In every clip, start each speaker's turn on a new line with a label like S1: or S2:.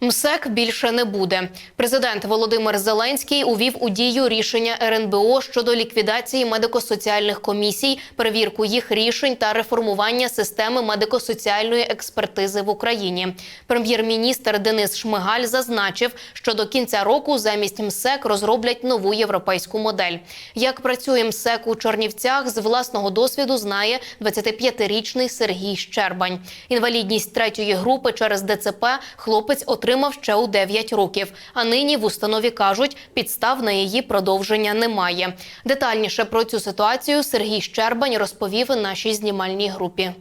S1: МСЕК більше не буде. Президент Володимир Зеленський увів у дію рішення РНБО щодо ліквідації медико-соціальних комісій, перевірку їх рішень та реформування системи медико-соціальної експертизи в Україні. Прем'єр-міністр Денис Шмигаль зазначив, що до кінця року замість МСЕК розроблять нову європейську модель. Як працює МСЕК у Чорнівцях, з власного досвіду знає 25-річний Сергій Щербань. Інвалідність третьої групи через ДЦП хлопець отримав ще у 9 років. А нині в установі кажуть, підстав на її продовження немає. Детальніше про цю ситуацію Сергій Щербань розповів нашій знімальній групі.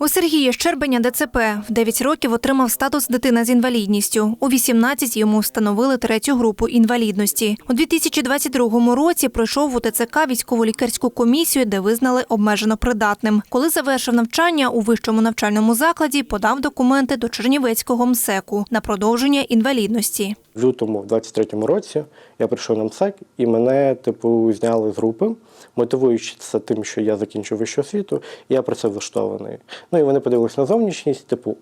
S2: У Сергія Щербеня ДЦП в 9 років отримав статус дитина з інвалідністю. У 18 йому встановили третю групу інвалідності. У 2022 році пройшов у ТЦК військово-лікарську комісію, де визнали обмежено придатним. Коли завершив навчання у вищому навчальному закладі, подав документи до Чернівецького МСЕКу на продовження інвалідності.
S3: В лютому, в 23-му році, я прийшов на МСЕК і мене, типу, зняли з групи, мотивуючи це тим, що я закінчив вищу освіту, я працевлаштований. Ну і вони подивилися на зовнішність, типу,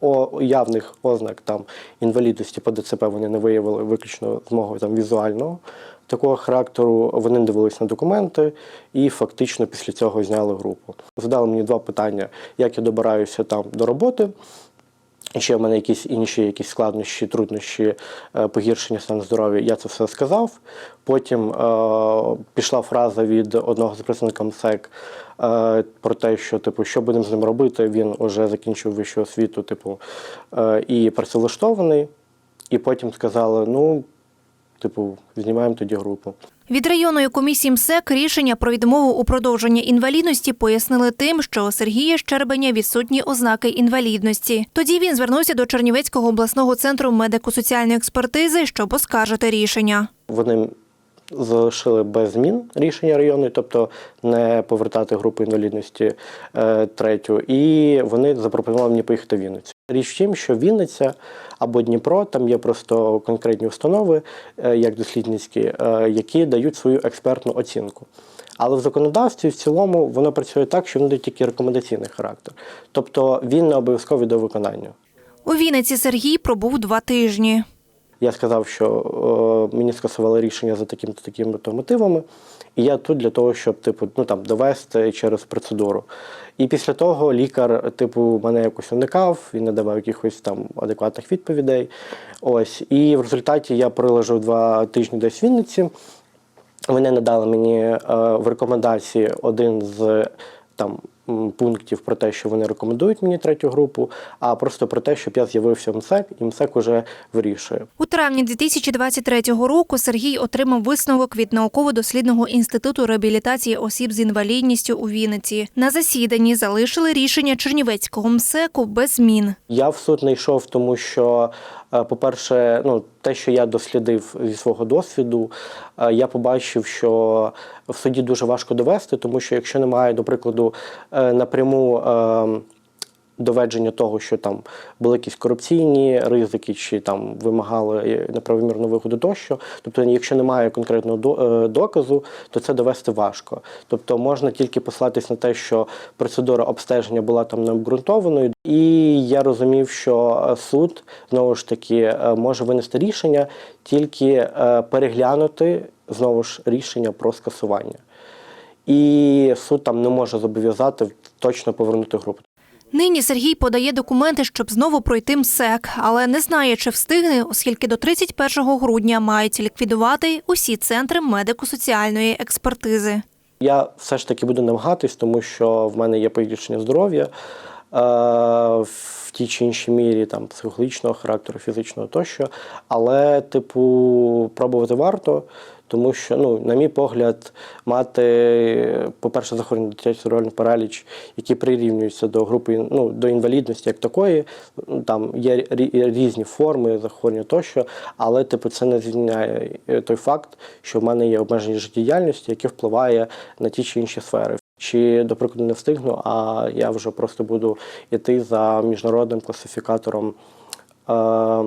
S3: о- явних ознак там інвалідності по ДЦП вони не виявили виключно з мого там візуального такого характеру. Вони дивились на документи і фактично після цього зняли групу. Задали мені два питання: як я добираюся там до роботи. Ще в мене якісь інші якісь складнощі, труднощі, е, погіршення стану здоров'я. Я це все сказав. Потім е, пішла фраза від одного з представників МСЕК е, про те, що типу, що будемо з ним робити. Він вже закінчив вищу освіту, типу, е, і працевлаштований. І потім сказали: ну, типу, знімаємо тоді групу.
S2: Від районної комісії МСЕК рішення про відмову у продовження інвалідності пояснили тим, що у Сергія Щербеня відсутні ознаки інвалідності. Тоді він звернувся до Чернівецького обласного центру медико-соціальної експертизи, щоб оскаржити рішення.
S3: Вони залишили без змін рішення районної, тобто не повертати групу інвалідності е, третю, і вони запропонували мені поїхати в Вінницю. Річ в тім, що Вінниця або Дніпро, там є просто конкретні установи, е, як дослідницькі, е, які дають свою експертну оцінку. Але в законодавстві в цілому воно працює так, що воно дає тільки рекомендаційний характер. Тобто він не обов'язковий до виконання.
S2: У Вінниці Сергій пробув два тижні.
S3: Я сказав, що мені скасували рішення за такими-то такими то мотивами, і я тут для того, щоб типу, ну там довести через процедуру. І після того лікар, типу, мене якось уникав, він не давав якихось там адекватних відповідей. Ось, і в результаті я пролежав два тижні десь в Вінниці. Вони надали мені е, в рекомендації один з там пунктів про те, що вони рекомендують мені третю групу, а просто про те, щоб я з'явився в МСЕК, і МСЕК уже вирішує.
S2: У травні 2023 року Сергій отримав висновок від науково-дослідного інституту реабілітації осіб з інвалідністю у Вінниці. На засіданні залишили рішення Чернівецького МСЕКу без змін.
S3: Я в суд не йшов, тому що, по-перше, ну, те, що я дослідив зі свого досвіду, е, я побачив, що в суді дуже важко довести, тому що якщо немає, до прикладу, е, напряму. Е, Доведення того, що там були якісь корупційні ризики, чи там вимагали неправомірного виходу тощо. Тобто, якщо немає конкретного е, доказу, то це довести важко. Тобто можна тільки послатись на те, що процедура обстеження була там необґрунтованою, і я розумів, що е, суд знову ж таки е, може винести рішення, тільки е, переглянути знову ж рішення про скасування. І суд там не може зобов'язати точно повернути групу.
S2: Нині Сергій подає документи, щоб знову пройти МСЕК, але не знає, чи встигне, оскільки до 31 грудня мають ліквідувати усі центри медико-соціальної експертизи.
S3: Я все ж таки буду намагатись, тому що в мене є погіршення здоров'я в тій чи іншій мірі, там психологічного характеру, фізичного тощо. Але, типу, пробувати варто, тому що, ну, на мій погляд, мати, по-перше, захворювання дитячий cerebral параліч, які прирівнюються до групи ну, до інвалідності як такої. Ну, Там є різні форми захворювання тощо, але типу, це не звільняє е, той факт, що в мене є обмеження життєдіяльності, яке впливає на ті чи інші сфери. Чи, до прикладу, не встигну, а я вже просто буду йти за міжнародним класифікатором. Е-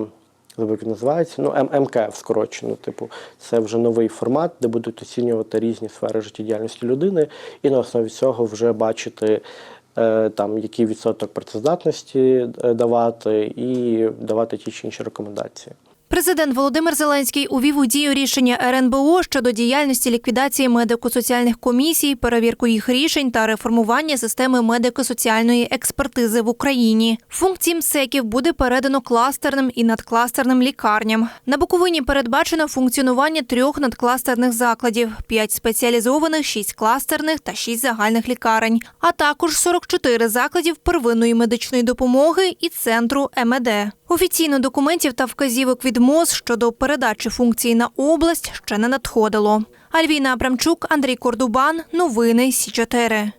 S3: як називається, ну МКФ скорочено. Типу, це вже новий формат, де будуть оцінювати різні сфери життєдіяльності людини, і на основі цього вже бачити е, там який відсоток працездатності е, давати, і давати ті чи інші рекомендації.
S2: Президент Володимир Зеленський увів у дію рішення РНБО щодо діяльності ліквідації медико-соціальних комісій, перевірку їх рішень та реформування системи медико-соціальної експертизи в Україні. Функції МСЕКів буде передано кластерним і надкластерним лікарням. На Буковині передбачено функціонування трьох надкластерних закладів: п'ять спеціалізованих, шість кластерних та шість загальних лікарень, а також 44 закладів первинної медичної допомоги і центру МЕД. Офіційно документів та вказівок від МОЗ щодо передачі функцій на область ще не надходило. Альвіна Абрамчук, Андрій Кордубан. Новини Сі 4